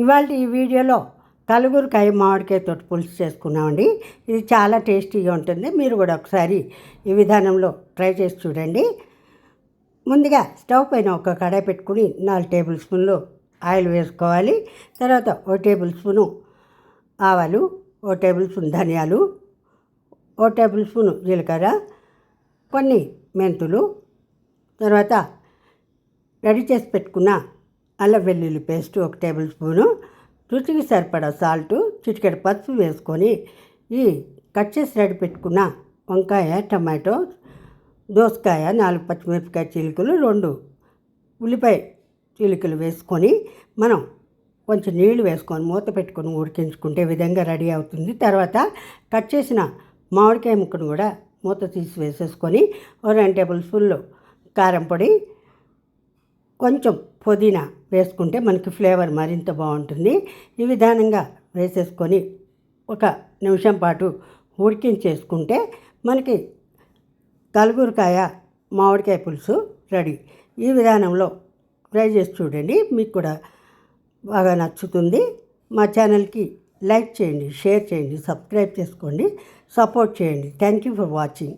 ఇవాళ ఈ వీడియోలో కలుగురికాయ మామిడికాయ తోటి పులుసు చేసుకున్నామండి. ఇది చాలా టేస్టీగా ఉంటుంది. మీరు కూడా ఒకసారి ఈ విధానంలో ట్రై చేసి చూడండి. ముందుగా స్టవ్ పైన ఒక కడాయి పెట్టుకుని నాలుగు టేబుల్ స్పూన్లు ఆయిల్ వేసుకోవాలి. తర్వాత ఓ టేబుల్ స్పూను ఆవాలు ఓ టేబుల్ స్పూన్ ధనియాలు ఓ టేబుల్ స్పూను జీలకర్ర కొన్ని మెంతులు తర్వాత రెడీ చేసి పెట్టుకున్న అల్లం వెల్లుల్లి పేస్ట్ ఒక టేబుల్ స్పూను రుచికి సరిపడా సాల్ట్ చిటికెడు పసుపు వేసుకొని ఈ కట్ చేసి రెడీ పెట్టుకున్న వంకాయ టమాటో దోసకాయ నాలుగు పచ్చిమిరపకాయ చిలుకలు రెండు ఉల్లిపాయ చిలుకలు వేసుకొని మనం కొంచెం నీళ్ళు వేసుకొని మూత పెట్టుకొని ఉడికించుకుంటే విధంగా రెడీ అవుతుంది. తర్వాత కట్ చేసిన మామిడికాయ ముక్కను కూడా మూత తీసి వేసేసుకొని ఓ రెండు టేబుల్ స్పూన్లు కారం పొడి కొంచెం పుదీనా వేసుకుంటే మనకి ఫ్లేవర్ మరింత బాగుంటుంది. ఈ విధానంగా వేసేసుకొని ఒక నిమిషం పాటు ఉడికించేసుకుంటే మనకి కలుగురికాయ మామిడికాయ పులుసు రెడీ. ఈ విధానంలో ట్రై చేసి చూడండి మీకు కూడా బాగా నచ్చుతుంది. మా ఛానల్కి లైక్ చేయండి షేర్ చేయండి సబ్స్క్రైబ్ చేసుకోండి సపోర్ట్ చేయండి. Thank you for watching.